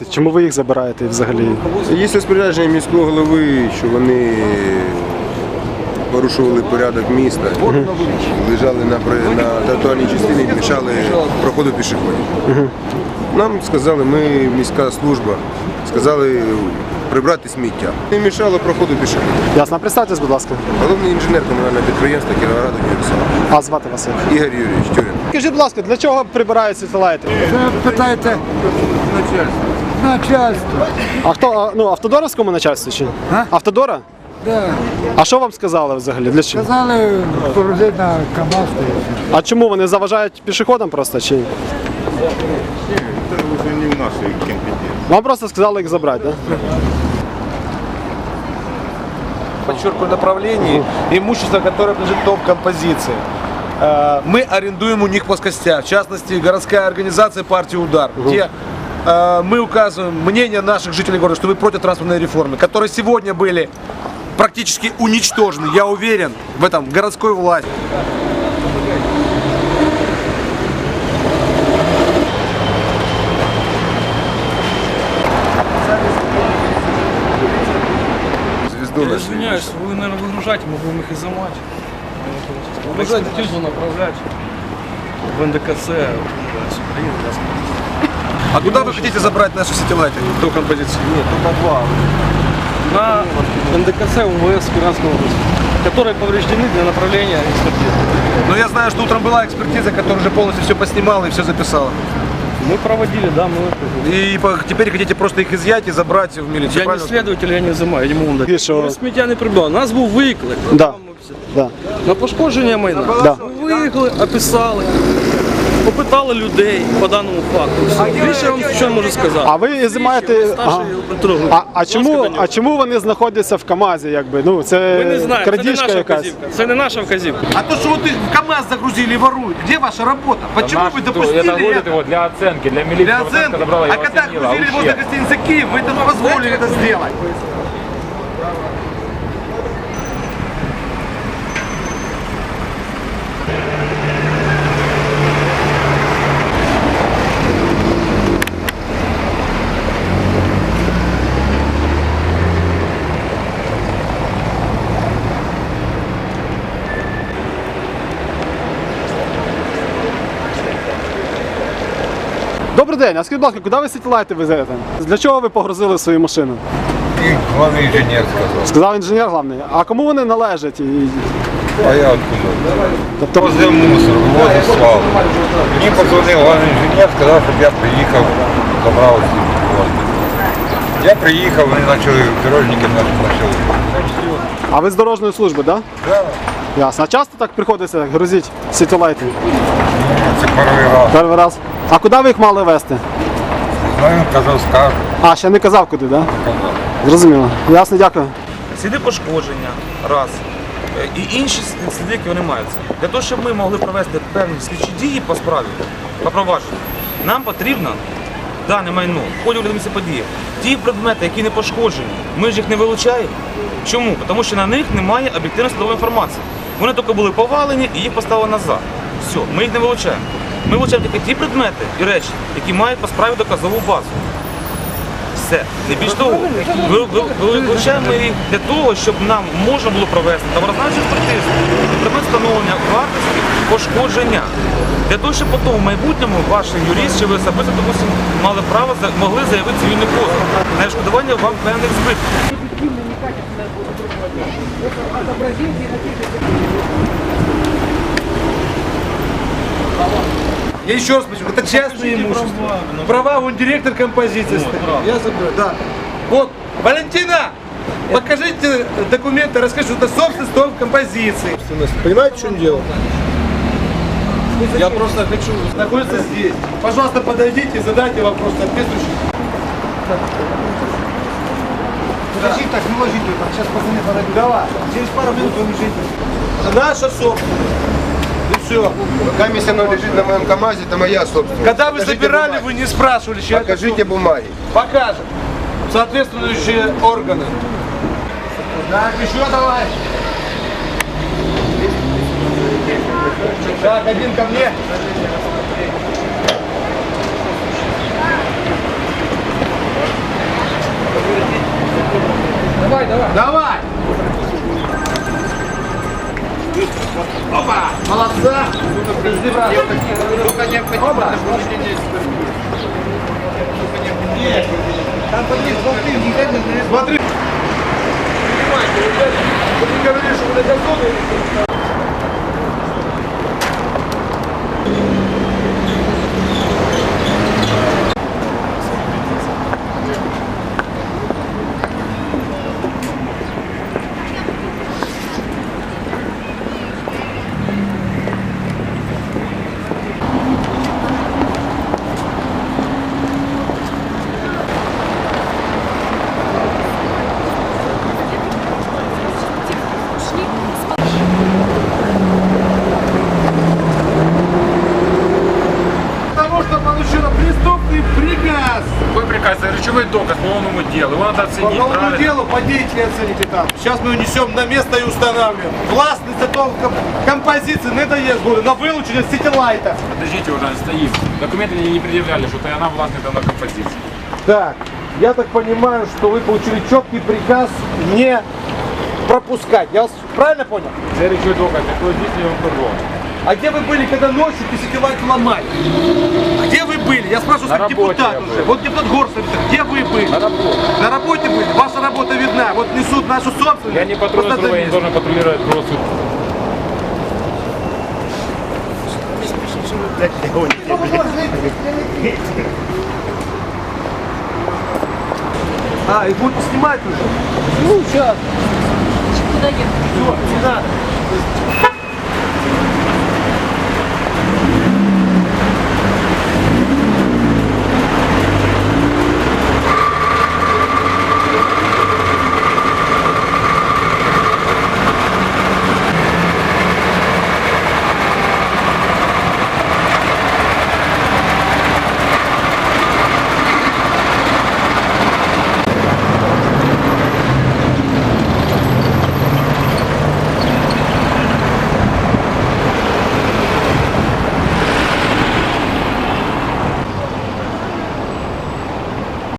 забираєте? Чому ви їх забираєте взагалі? Є розпорядження міського голови, що вони порушували порядок міста, лежали на, на тротуарній частині і мішали проходу пішоходів. Нам сказали, ми міська служба, сказали прибрати сміття. Не мішало проходу пішоходів. Ясно, представтесь, будь ласка. Головний інженер комунального підприємства Кіровограда Універсал А звати вас як? Ігор Юрійович Тюрин. Скажіть, будь ласка, для чого прибирають світлолайти? Це питаєте начальство. А хто а, ну автодоровському начальству чи? ні? А? Автодора? Да. А що вам сказали взагалі? Для чого? Сказали, погрузити на КАМАЗ. та й все. А чому вони заважають пішоходам просто чи? ні? Это уже не в нашей компетенции. Вам просто сказали їх забрати, так? Да? подчеркиваю, направлении имущество, которое принадлежит топ-композиции. Э, Мы арендуем у них плоскостя, в частности, городская организация партии «Удар», где э, мы указываем мнение наших жителей города, что вы против транспортной реформы, которые сегодня были практически уничтожены, я уверен в этом, городской власти. Я извиняюсь, вы, наверное, выгружаете, мы будем их изымать. В экспертизу направлять в НДКЦ, А куда вы хотите забрать наши сетилайты? до композиции. Нет, только два. На НДКЦ УВС Пиранской области, которые повреждены для направления экспертизы. Но я знаю, что утром была экспертиза, которая уже полностью все поснимала и все записала. Мы проводили, да, мы И по- теперь хотите просто их изъять и забрать в милицию. Я не правильно? слідователь, я не взимаю, я не можу дати. І що? Ми сміття не прибрали. Нас був виклик. Да. Там ми всі- Да. На пошкодження майна. Да. Ми виїхали, описали, попитали людей по даному факту. Все. Більше я вам що можу сказати. А ви знімаєте. Старший Ага. контроль. А, а, Будь ласка, чому, до нього. а чому вони знаходяться в КАМАЗі? Якби? Ну, це Ми не знаємо, це не крадіжка наша якась. вказівка. Це не наша вказівка. А то, что вот их в КАМАЗ загрузили и воруют, где ваша работа? Почему Наш вы кто? допустили Это грузят это? его для оценки, для милиции. Для Вот оценка оценки. забрала, А его когда оценила. грузили Ущерб. возле гостиницы Киев, вы это позволили это сделать. Добрий день, а скажіть, будь ласка, куди ви світлолайти везете? Для чого ви погрузили свою машину? И главный инженер сказал. Сказав інженер головний. А кому вони належать? І... А я откуда? Тобто, Возле мусор, возле свалки. Мені позвонив главний інженер, сказав, щоб я приїхав, забрав ці кошти. Я приїхав, вони почали, дорожники наші почали. а ви з дорожньої служби, так? Да? Да, Ясно. А часто так приходиться грузити світлолайти? це перший раз. Перший раз. А куди ви їх мали везти? Знаю, казав, скажу. А, ще не казав куди, так? Да? Казав. Зрозуміло. Ясно, дякую. сліди пошкодження, раз. Е, І інші сліди, які вони маються. Для того, щоб ми могли провести певні слідчі дії по справі, по провадженню, нам потрібно дане майно в ході місця події. Ті предмети, які не пошкоджені, ми ж їх не вилучаємо. Чому? Тому що на них немає об'єктивної судової інформації. Вони тільки були повалені і їх поставили назад. Все, ми їх не вилучаємо. Ми вилучаємо тільки ті предмети і речі, які мають по справі доказову базу. Все. Не більш того, ви- ви- ви- вилучаємо їх для того, щоб нам можна було провести товарознавчу експертизу, предмет встановлення вартості пошкодження. Для того, щоб потім в майбутньому ваш юрист чи ви особисто допустим, мали право могли заявити цивільний позов на відшкодування вам певних збитків. Я еще раз почему это частное имущество. Права, он директор композиции. стоит. Я забыл, да. Вот, Валентина, покажите документы, расскажите, что это собственность топ композиции. Понимаете, в чем дело? Я просто хочу находиться здесь. Пожалуйста, подойдите и задайте вопрос соответствующий. Подожди, так, не ложи тут, сейчас пацаны подойдут. Давай, через пару минут вы лежите. Наша собственность. Все. Если оно лежит на моем КАМАЗе, это моя собственность. Когда вы Покажите забирали, бумаги. вы не спрашивали, чья это Покажите бумаги. Покажем. Соответствующие органы. Так, еще давай. Так, один ко мне. Только необходимо нахождение Нет, там подвиг, смотри, не Смотри. Понимаете, вы говорили, что вот это зона надо По оценить, новому правильно? делу подейте оцените там. Сейчас мы унесем на место и устанавливаем. Властность этого ком- композиции не дает, говорю, на вылучение сетилайта. Подождите, уже стоим. Документы мне не предъявляли, что она властная данной композиции. Так, я так понимаю, что вы получили четкий приказ не пропускать. Я вас правильно понял? Це речовой доказ, який здійснює кордон. А где вы были, когда ночью десятилайт ломали? Где вы были? Я спрашиваю На как работе депутат уже. Вот депутат Горсов, где вы были? На работе. На работе были. Ваша работа видна. Вот несут нашу собственность. Я не патрульный Просто служба, я не должен патрулировать просто. А, и будете снимать уже? Куда ехать? Все, не надо.